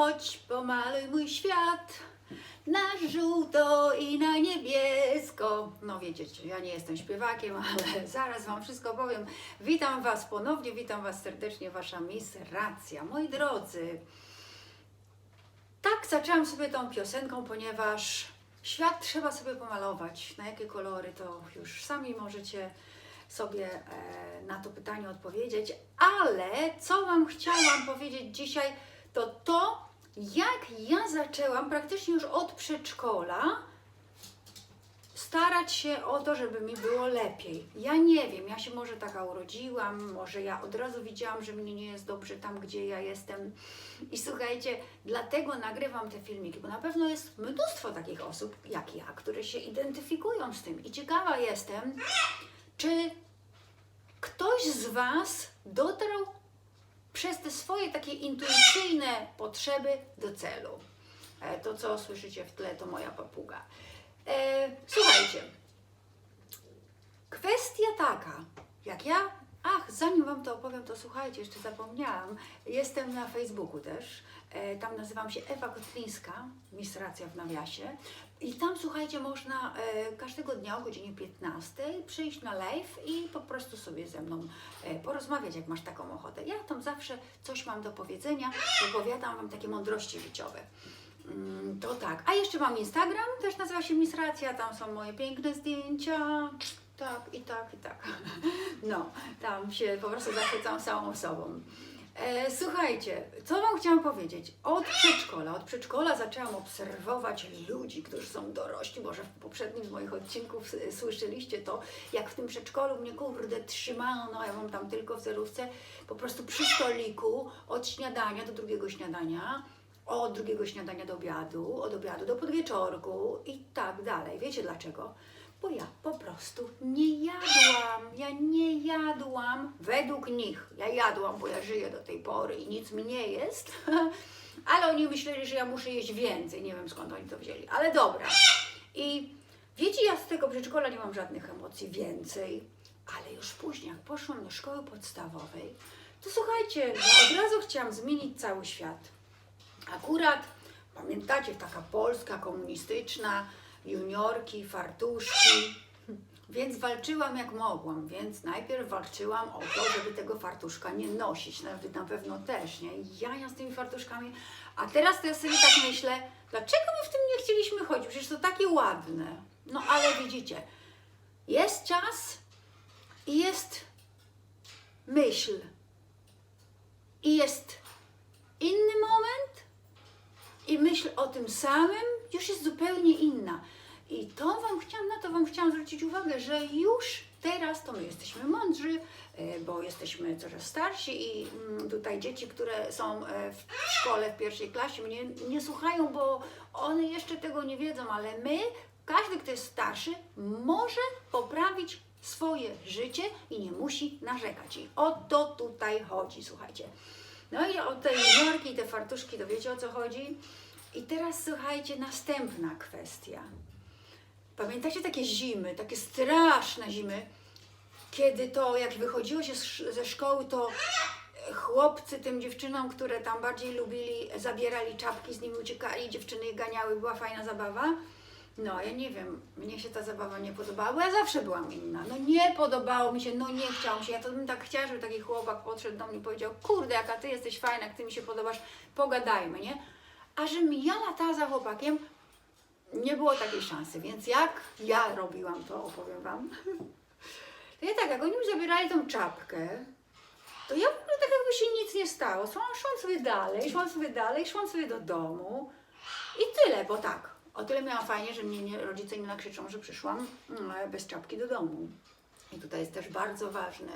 chodź pomaluj mój świat na żółto i na niebiesko. No wiecie, ja nie jestem śpiewakiem, ale zaraz Wam wszystko powiem. Witam Was ponownie, witam Was serdecznie, Wasza Miss Racja. Moi drodzy, tak zaczęłam sobie tą piosenką, ponieważ świat trzeba sobie pomalować. Na jakie kolory to już sami możecie sobie e, na to pytanie odpowiedzieć. Ale co Wam chciałam powiedzieć dzisiaj, to to, jak ja zaczęłam praktycznie już od przedszkola starać się o to, żeby mi było lepiej. Ja nie wiem, ja się może taka urodziłam, może ja od razu widziałam, że mnie nie jest dobrze tam, gdzie ja jestem. I słuchajcie, dlatego nagrywam te filmiki, bo na pewno jest mnóstwo takich osób jak ja, które się identyfikują z tym. I ciekawa jestem, czy ktoś z Was dotarł przez te swoje takie intuicyjne potrzeby do celu. E, To, co słyszycie w tle, to moja papuga. E, słuchajcie, kwestia taka, jak ja, ach, zanim Wam to opowiem, to słuchajcie, jeszcze zapomniałam, jestem na Facebooku też, e, tam nazywam się Ewa Kotlińska, Miss Racja w nawiasie i tam, słuchajcie, można e, każdego dnia o godzinie 15 przyjść na live i po prostu sobie ze mną e, porozmawiać, jak masz taką ochotę. Ja tam zawsze coś mam do powiedzenia, opowiadam Wam takie mądrości życiowe. Mm, To tak. A jeszcze mam Instagram, też nazywa się Miss Racja, tam są moje piękne zdjęcia. Tak, i tak, i tak. No, tam się po prostu zachwycam samą sobą. E, słuchajcie, co Wam chciałam powiedzieć? Od przedszkola, od przedszkola zaczęłam obserwować ludzi, którzy są dorośli. Może w poprzednim z moich odcinków słyszeliście to, jak w tym przedszkolu mnie kurde trzymano, ja mam tam tylko w zerówce, po prostu przy stoliku od śniadania do drugiego śniadania od drugiego śniadania do obiadu, od obiadu do podwieczorku i tak dalej. Wiecie dlaczego? Bo ja po prostu nie jadłam. Ja nie jadłam według nich. Ja jadłam, bo ja żyję do tej pory i nic mi nie jest. Ale oni myśleli, że ja muszę jeść więcej. Nie wiem skąd oni to wzięli. Ale dobra. I wiecie, ja z tego przedszkola nie mam żadnych emocji więcej. Ale już później, jak poszłam do szkoły podstawowej, to słuchajcie, ja od razu chciałam zmienić cały świat. Akurat, pamiętacie, taka Polska komunistyczna, juniorki, fartuszki, więc walczyłam jak mogłam, więc najpierw walczyłam o to, żeby tego fartuszka nie nosić, nawet na pewno też, nie? I Jaja z tymi fartuszkami, a teraz to ja sobie tak myślę, dlaczego my w tym nie chcieliśmy chodzić, przecież to takie ładne. No ale widzicie, jest czas i jest myśl. I jest inny moment i myśl o tym samym już jest zupełnie inna. I to wam chciałam, na to Wam chciałam zwrócić uwagę, że już teraz to my jesteśmy mądrzy, e, bo jesteśmy coraz starsi i mm, tutaj dzieci, które są e, w szkole w pierwszej klasie mnie nie słuchają, bo one jeszcze tego nie wiedzą, ale my, każdy, kto jest starszy, może poprawić swoje życie i nie musi narzekać. I o to tutaj chodzi, słuchajcie. No i o te juniorki te fartuszki, to wiecie o co chodzi? I teraz słuchajcie, następna kwestia. Pamiętacie takie zimy, takie straszne zimy, kiedy to jak wychodziło się ze szkoły, to chłopcy tym dziewczynom, które tam bardziej lubili, zabierali czapki, z nimi uciekali, dziewczyny je ganiały, była fajna zabawa. No, ja nie wiem, mnie się ta zabawa nie podobała, bo ja zawsze byłam inna. No nie podobało mi się, no nie chciałam się. Ja to bym tak chciała, żeby taki chłopak podszedł do mnie i powiedział, kurde, jaka ty jesteś fajna, jak ty mi się podobasz, pogadajmy, nie? A żebym ja latała za chłopakiem, nie było takiej szansy, więc jak ja robiłam to, opowiem Wam. To ja tak, jak oni mi zabierali tą czapkę, to ja w ogóle tak jakby się nic nie stało. Szłam, szłam sobie dalej, szłam sobie dalej, szłam sobie do domu i tyle, bo tak, o tyle miałam fajnie, że mnie nie, rodzice nie nakrzyczą, że przyszłam mm, bez czapki do domu. I tutaj jest też bardzo ważne,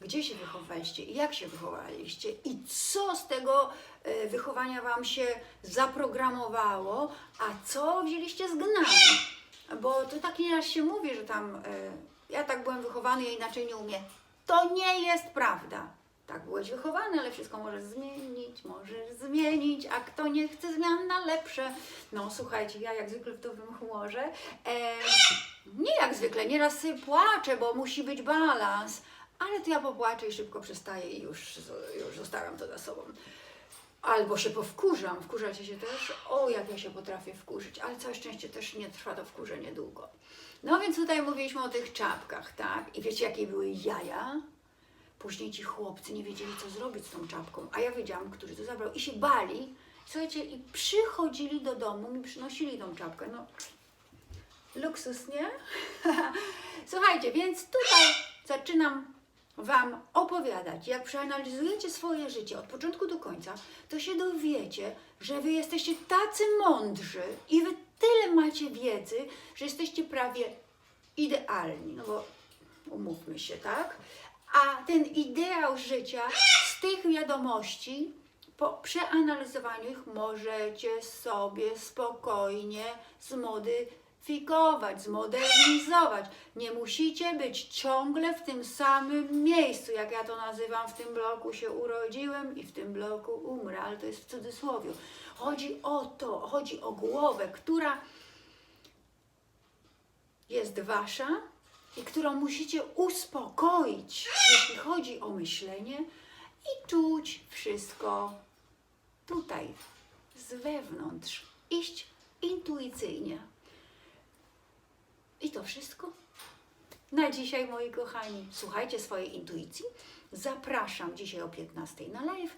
gdzie się wychowaliście i jak się wychowaliście i co z tego e, wychowania Wam się zaprogramowało, a co wzięliście z gnami. Bo to tak nieraz się mówi, że tam e, ja tak byłem wychowany, ja inaczej nie umiem. To nie jest prawda. Tak byłeś wychowany, ale wszystko możesz zmienić, możesz zmienić, a kto nie chce zmian na lepsze. No słuchajcie, ja jak zwykle w dobrym humorze. E, nie jak zwykle, nieraz płaczę, bo musi być balans, ale to ja popłaczę i szybko przestaję i już, już zostawiam to za sobą. Albo się powkurzam. Wkurzacie się też? O, jak ja się potrafię wkurzyć, ale całe szczęście też nie trwa to wkurzenie długo. No więc tutaj mówiliśmy o tych czapkach, tak? I wiecie, jakie były jaja? Później ci chłopcy nie wiedzieli, co zrobić z tą czapką, a ja wiedziałam, który to zabrał i się bali. Słuchajcie, i przychodzili do domu, mi przynosili tą czapkę. No, luksus, nie? Słuchajcie, więc tutaj zaczynam Wam opowiadać. Jak przeanalizujecie swoje życie od początku do końca, to się dowiecie, że Wy jesteście tacy mądrzy i Wy tyle macie wiedzy, że jesteście prawie idealni. No bo umówmy się, tak? A ten ideał życia z tych wiadomości, po przeanalizowaniu ich, możecie sobie spokojnie zmodyfikować, zmodernizować. Nie musicie być ciągle w tym samym miejscu, jak ja to nazywam, w tym bloku się urodziłem i w tym bloku umrę, ale to jest w cudzysłowie. Chodzi o to, chodzi o głowę, która jest wasza i którą musicie uspokoić, jeśli chodzi o myślenie i czuć wszystko tutaj, z wewnątrz, iść intuicyjnie. I to wszystko na dzisiaj, moi kochani. Słuchajcie swojej intuicji. Zapraszam dzisiaj o 15 na live,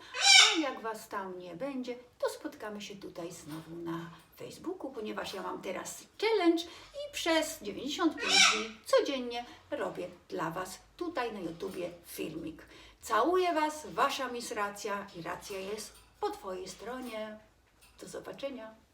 jak Was tam nie będzie, to spotkamy się tutaj znowu na Facebooku, ponieważ ja mam teraz challenge i przez 95 dni codziennie robię dla Was tutaj na YouTubie filmik. Całuję Was, Wasza Miss Racja i racja jest po Twojej stronie. Do zobaczenia.